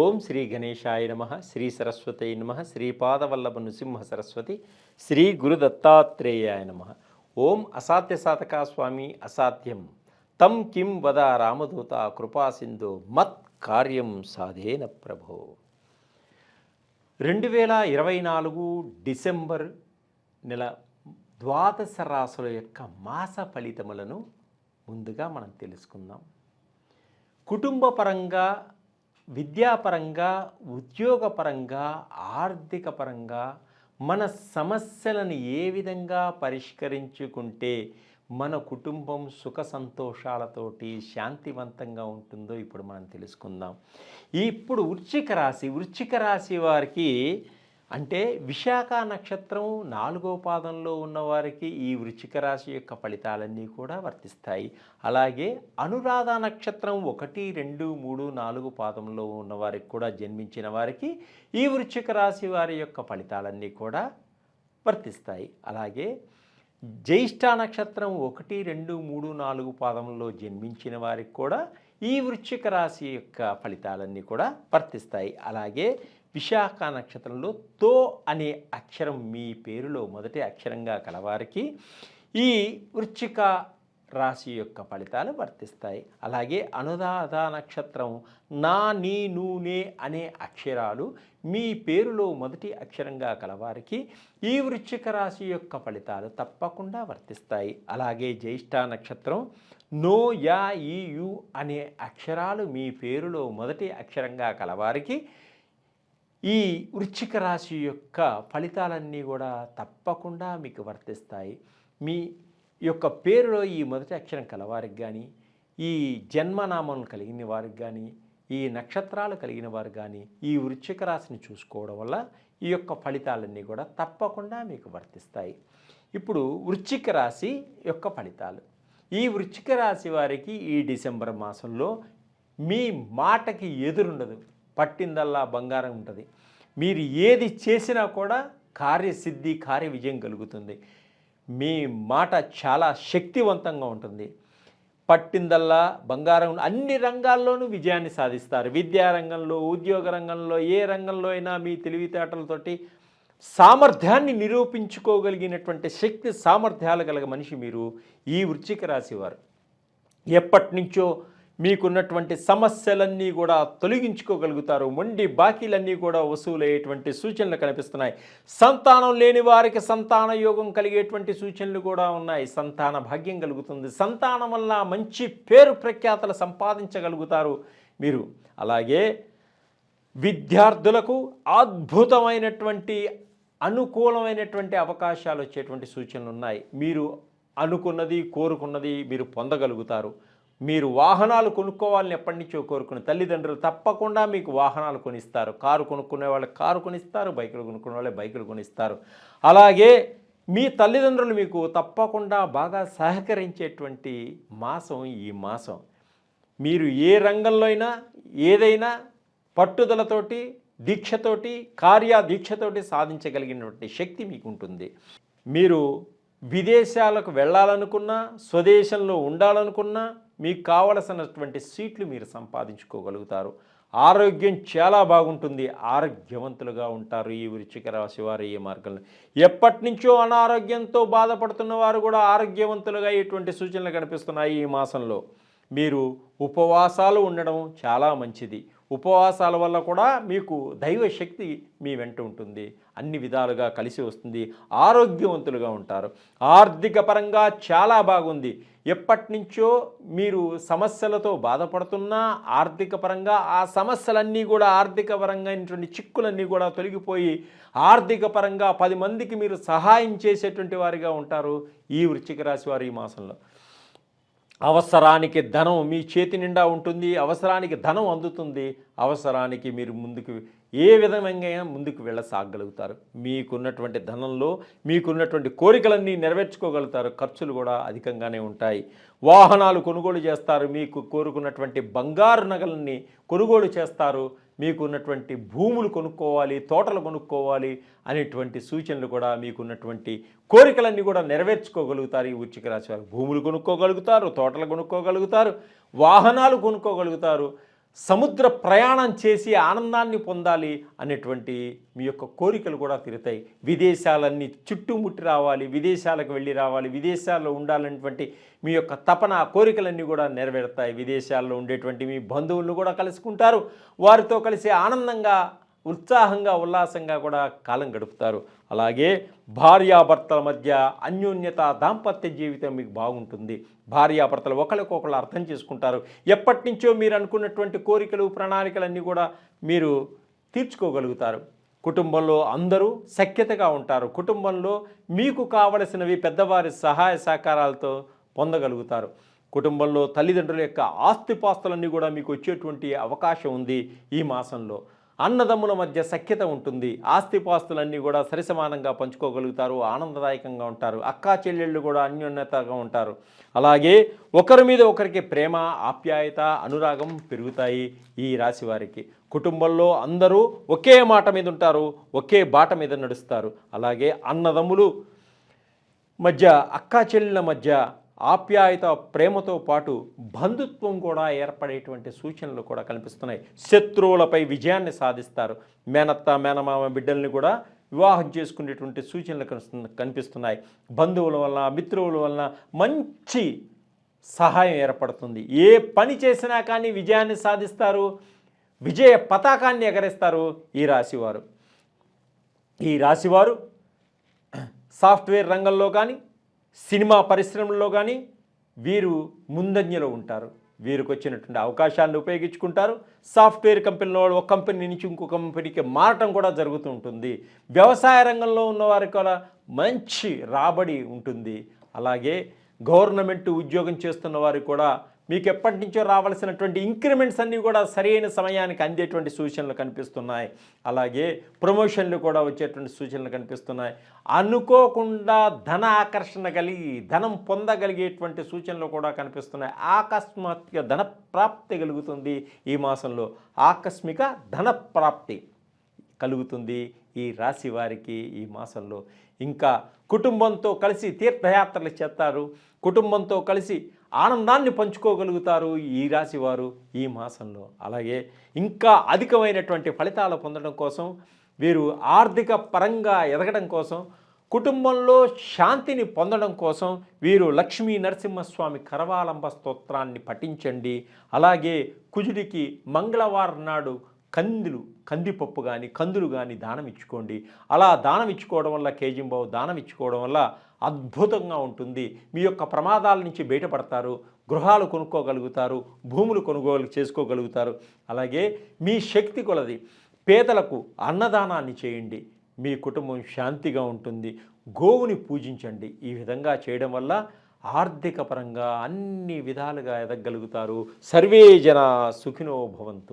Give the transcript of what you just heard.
ఓం శ్రీ గణేశాయ నమ శ్రీ సరస్వతి నమ శ్రీపాదవల్లభ నృసింహ సరస్వతి శ్రీ గురు దత్తాత్రేయాయ నమ. ఓం అసాధ్య సాధకా స్వామి అసాధ్యం. తం కిం వద రామదూత కృపా మత్ కార్యం సాధేన ప్రభో. రెండు వేల ఇరవై నాలుగు డిసెంబర్ నెల ద్వాదశ రాసుల యొక్క మాస ఫలితములను ముందుగా మనం తెలుసుకుందాం. కుటుంబ పరంగా విద్యాపరంగా ఉద్యోగపరంగా ఆర్థిక పరంగా మన సమస్యలను ఏ విధంగా పరిష్కరించుకుంటే మన కుటుంబం సుఖ సంతోషాలతోటి శాంతివంతంగా ఉంటుందో ఇప్పుడు మనం తెలుసుకుందాం. ఇప్పుడు వృచ్చిక రాశి వృచ్చిక రాశి వారికి అంటే విశాఖ నక్షత్రం నాలుగో పాదంలో ఉన్నవారికి ఈ వృచ్చిక రాశి యొక్క ఫలితాలన్నీ కూడా వర్తిస్తాయి. అలాగే అనురాధ నక్షత్రం ఒకటి రెండు మూడు నాలుగు పాదంలో ఉన్నవారికి కూడా జన్మించిన వారికి ఈ వృచ్చిక రాశి వారి యొక్క ఫలితాలన్నీ కూడా వర్తిస్తాయి. అలాగే జ్యేష్ఠ నక్షత్రం ఒకటి రెండు మూడు నాలుగు పాదంలో జన్మించిన వారికి కూడా ఈ వృశ్చిక రాశి యొక్క ఫలితాలన్నీ కూడా వర్తిస్తాయి. అలాగే విశాఖ నక్షత్రంలో తో అనే అక్షరం మీ పేరులో మొదటి అక్షరంగా కలవారికి ఈ వృచ్చిక రాశి యొక్క ఫలితాలు వర్తిస్తాయి. అలాగే అనురాధ నక్షత్రం నా నీ నూనె అనే అక్షరాలు మీ పేరులో మొదటి అక్షరంగా కలవారికి ఈ వృశ్చిక రాశి యొక్క ఫలితాలు తప్పకుండా వర్తిస్తాయి. అలాగే జ్యేష్ఠ నక్షత్రం నో యా ఈ యు అనే అక్షరాలు మీ పేరులో మొదటి అక్షరంగా కలవారికి ఈ వృశ్చిక రాశి యొక్క ఫలితాలన్నీ కూడా తప్పకుండా మీకు వర్తిస్తాయి. మీ యొక్క పేరులో ఈ మొదటి అక్షరం కలవారికి కానీ ఈ జన్మనామం కలిగిన వారికి కానీ ఈ నక్షత్రాలు కలిగిన వారు కానీ ఈ వృశ్చిక రాశిని చూసుకోవడం వల్ల ఈ యొక్క ఫలితాలన్నీ కూడా తప్పకుండా మీకు వర్తిస్తాయి. ఇప్పుడు వృశ్చిక రాశి యొక్క ఫలితాలు. ఈ వృశ్చిక రాశి వారికి ఈ డిసెంబర్ మాసంలో మీ మాటకి ఎదురుండదు. పట్టిందల్లా బంగారం ఉంటుంది. మీరు ఏది చేసినా కూడా కార్యసిద్ధి కార్య విజయం కలుగుతుంది. మీ మాట చాలా శక్తివంతంగా ఉంటుంది. పట్టిందల్లా బంగారం అన్ని రంగాల్లోనూ విజయాన్ని సాధిస్తారు. విద్యా రంగంలో ఉద్యోగ రంగంలో ఏ రంగంలో అయినా మీ తెలివితేటలతోటి సామర్థ్యాన్ని నిరూపించుకోగలిగినటువంటి శక్తి సామర్థ్యాలు గల మనిషి మీరు ఈ వృచ్చిక రాశివారు ఎప్పటి నుంచో మీకున్నటువంటి సమస్యలన్నీ కూడా తొలగించుకోగలుగుతారు. మొండి బాకీలన్నీ కూడా వసూలయ్యేటువంటి సూచనలు కనిపిస్తున్నాయి. సంతానం లేని వారికి సంతాన యోగం కలిగేటువంటి సూచనలు కూడా ఉన్నాయి. సంతాన భాగ్యం కలుగుతుంది. సంతానం వల్ల మంచి పేరు ప్రఖ్యాతలు సంపాదించగలుగుతారు మీరు. అలాగే విద్యార్థులకు అద్భుతమైనటువంటి అనుకూలమైనటువంటి అవకాశాలు వచ్చేటువంటి సూచనలు ఉన్నాయి. మీరు అనుకున్నది కోరుకున్నది మీరు పొందగలుగుతారు. మీరు వాహనాలు కొనుక్కోవాలని ఎప్పటి నుంచో కోరుకుని తల్లిదండ్రులు తప్పకుండా మీకు వాహనాలు కొనిస్తారు. కారు కొనుక్కునే వాళ్ళకి కారు కొనిస్తారు బైకులు కొనుక్కునే వాళ్ళకి బైకులు కొనిస్తారు. అలాగే మీ తల్లిదండ్రులు మీకు తప్పకుండా బాగా సహకరించేటువంటి మాసం ఈ మాసం. మీరు ఏ రంగంలో అయినా ఏదైనా పట్టుదలతోటి దీక్షతోటి కార్య దీక్షతోటి సాధించగలిగినటువంటి శక్తి మీకు ఉంటుంది మీరు విదేశాలకు వెళ్ళాలనుకున్నా స్వదేశంలో ఉండాలనుకున్నా మీకు కావలసినటువంటి సీట్లు మీరు సంపాదించుకోగలుగుతారు. ఆరోగ్యం చాలా బాగుంటుంది. ఆరోగ్యవంతులుగా ఉంటారు ఈ వృచ్చిక రాశి వారు ఈ మార్గంలో. ఎప్పటి నుంచో అనారోగ్యంతో బాధపడుతున్న వారు కూడా ఆరోగ్యవంతులుగా ఇటువంటి సూచనలు కనిపిస్తున్నాయి ఈ మాసంలో. మీరు ఉపవాసాలు ఉండడం చాలా మంచిది. ఉపవాసాల వల్ల కూడా మీకు దైవ శక్తి మీ వెంట ఉంటుంది. అన్ని విధాలుగా కలిసి వస్తుంది. ఆరోగ్యవంతులుగా ఉంటారు. ఆర్థిక పరంగా చాలా బాగుంది. ఎప్పటి నుంచో మీరు సమస్యలతో బాధపడుతున్నా ఆర్థిక పరంగా ఆ సమస్యలన్నీ కూడా ఆర్థిక పరంగా అయినటువంటి చిక్కులన్నీ కూడా తొలగిపోయి ఆర్థిక పరంగా పది మందికి మీరు సహాయం చేసేటువంటి వారిగా ఉంటారు ఈ వృశ్చిక రాశి వారు ఈ మాసంలో. అవసరానికి ధనం మీ చేతి నిండా ఉంటుంది అవసరానికి ధనం అందుతుంది అవసరానికి మీరు ముందుకు ఏ విధంగా ముందుకు వెళ్ళసాగలుగుతారు? మీకున్నటువంటి ధనంలో మీకున్నటువంటి కోరికలన్నీ నెరవేర్చుకోగలుగుతారు ఖర్చులు కూడా అధికంగానే ఉంటాయి. వాహనాలు కొనుగోలు చేస్తారు మీకు కోరుకున్నటువంటి బంగారు నగలన్నీ కొనుగోలు చేస్తారు మీకున్నటువంటి భూములు కొనుక్కోవాలి తోటలు కొనుక్కోవాలి అనేటువంటి సూచనలు కూడా మీకున్నటువంటి కోరికలన్నీ కూడా నెరవేర్చుకోగలుగుతారు ఈ వృచ్చిక రాశి వారు. భూములు కొనుక్కోగలుగుతారు తోటలు కొనుక్కోగలుగుతారు వాహనాలు కొనుక్కోగలుగుతారు. సముద్ర ప్రయాణం చేసి ఆనందాన్ని పొందాలి అనేటువంటి మీ యొక్క కోరికలు కూడా తీరుతాయి. విదేశాలన్నీ చుట్టుముట్టి రావాలి విదేశాలకు వెళ్ళి రావాలి విదేశాల్లో ఉండాలనేటువంటి మీ యొక్క తపన కోరికలన్నీ కూడా నెరవేరుతాయి. విదేశాల్లో ఉండేటువంటి మీ బంధువులను కూడా కలుసుకుంటారు. వారితో కలిసి ఆనందంగా ఉత్సాహంగా ఉల్లాసంగా కూడా కాలం గడుపుతారు. అలాగే భార్యాభర్తల మధ్య అన్యోన్యత దాంపత్య జీవితం మీకు బాగుంటుంది. భార్యాభర్తలు ఒకరికొకరు అర్థం చేసుకుంటారు. ఎప్పటి నుంచో మీరు అనుకున్నటువంటి కోరికలు ప్రణాళికలన్నీ కూడా మీరు తీర్చుకోగలుగుతారు. కుటుంబంలో అందరూ సఖ్యతగా ఉంటారు. కుటుంబంలో మీకు కావలసినవి పెద్దవారి సహాయ సహకారాలతో పొందగలుగుతారు. కుటుంబంలో తల్లిదండ్రుల యొక్క ఆస్తిపాస్తులన్నీ కూడా మీకు వచ్చేటువంటి అవకాశం ఉంది ఈ మాసంలో. అన్నదమ్ముల మధ్య సఖ్యత ఉంటుంది. ఆస్తిపాస్తులన్నీ కూడా సరిసమానంగా పంచుకోగలుగుతారు ఆనందదాయకంగా ఉంటారు అక్కా చెల్లెళ్ళు కూడా అన్యోన్యతగా ఉంటారు. అలాగే ఒకరి మీద ఒకరికి ప్రేమ ఆప్యాయత అనురాగం పెరుగుతాయి ఈ రాశి వారికి. కుటుంబంలో అందరూ ఒకే మాట మీద ఉంటారు ఒకే బాట మీద నడుస్తారు. అలాగే అన్నదమ్ములు మధ్య అక్కా చెల్లెళ్ళ మధ్య ఆప్యాయత ప్రేమతో పాటు బంధుత్వం కూడా ఏర్పడేటువంటి సూచనలు కూడా కనిపిస్తున్నాయి. శత్రువులపై విజయాన్ని సాధిస్తారు. మేనత్త మేనమామ బిడ్డల్ని కూడా వివాహం చేసుకునేటువంటి సూచనలు కనిపిస్తున్నాయి. బంధువుల వలన మిత్రువుల వలన మంచి సహాయం ఏర్పడుతుంది. ఏ పని చేసినా కానీ విజయాన్ని సాధిస్తారు. విజయ పతాకాన్ని ఎగరేస్తారు ఈ రాశివారు. ఈ రాశివారు సాఫ్ట్వేర్ రంగంలో కానీ సినిమా పరిశ్రమల్లో కానీ వీరు ముందంజలో ఉంటారు. వీరికి వచ్చినటువంటి అవకాశాలను ఉపయోగించుకుంటారు. సాఫ్ట్వేర్ కంపెనీలో వాళ్ళు ఒక కంపెనీ నుంచి ఇంకో కంపెనీకి మారటం కూడా జరుగుతూ ఉంటుంది. వ్యవసాయ రంగంలో ఉన్న వారికి కూడా మంచి రాబడి ఉంటుంది. అలాగే గవర్నమెంట్ ఉద్యోగం చేస్తున్న వారికి కూడా మీకు ఎప్పటి నుంచో రావాల్సినటువంటి ఇంక్రిమెంట్స్ అన్నీ కూడా సరైన సమయానికి అందేటువంటి సూచనలు కనిపిస్తున్నాయి. అలాగే ప్రమోషన్లు కూడా వచ్చేటువంటి సూచనలు కనిపిస్తున్నాయి. అనుకోకుండా ధన ఆకర్షణ కలిగి ధనం పొందగలిగేటువంటి సూచనలు కూడా కనిపిస్తున్నాయి. ఆకస్మాత్తుగా ధన ప్రాప్తి కలుగుతుంది ఈ మాసంలో. ఆకస్మిక ధన ప్రాప్తి కలుగుతుంది ఈ రాశి వారికి ఈ మాసంలో. ఇంకా కుటుంబంతో కలిసి తీర్థయాత్రలు చేస్తారు. కుటుంబంతో కలిసి ఆనందాన్ని పంచుకోగలుగుతారు ఈ రాశి వారు ఈ మాసంలో. అలాగే ఇంకా అధికమైనటువంటి ఫలితాలు పొందడం కోసం వీరు ఆర్థిక పరంగా ఎదగడం కోసం కుటుంబంలో శాంతిని పొందడం కోసం వీరు లక్ష్మీ నరసింహస్వామి కరవాలంబ స్తోత్రాన్ని పఠించండి. అలాగే కుజుడికి మంగళవారం నాడు కందులు కందిపప్పు కానీ కందులు కానీ దానం ఇచ్చుకోండి. అలా దానం ఇచ్చుకోవడం వల్ల కేజింబావు దానం ఇచ్చుకోవడం వల్ల అద్భుతంగా ఉంటుంది. మీ యొక్క ప్రమాదాల నుంచి బయటపడతారు. గృహాలు కొనుక్కోగలుగుతారు. భూములు కొనుగోలు చేసుకోగలుగుతారు. అలాగే మీ శక్తి కొలది. పేదలకు అన్నదానాన్ని చేయండి. మీ కుటుంబం శాంతిగా ఉంటుంది. గోవుని పూజించండి. ఈ విధంగా చేయడం వల్ల ఆర్థిక పరంగా అన్ని విధాలుగా ఎదగలుగుతారు. సర్వే జన సుఖినో భవంతు.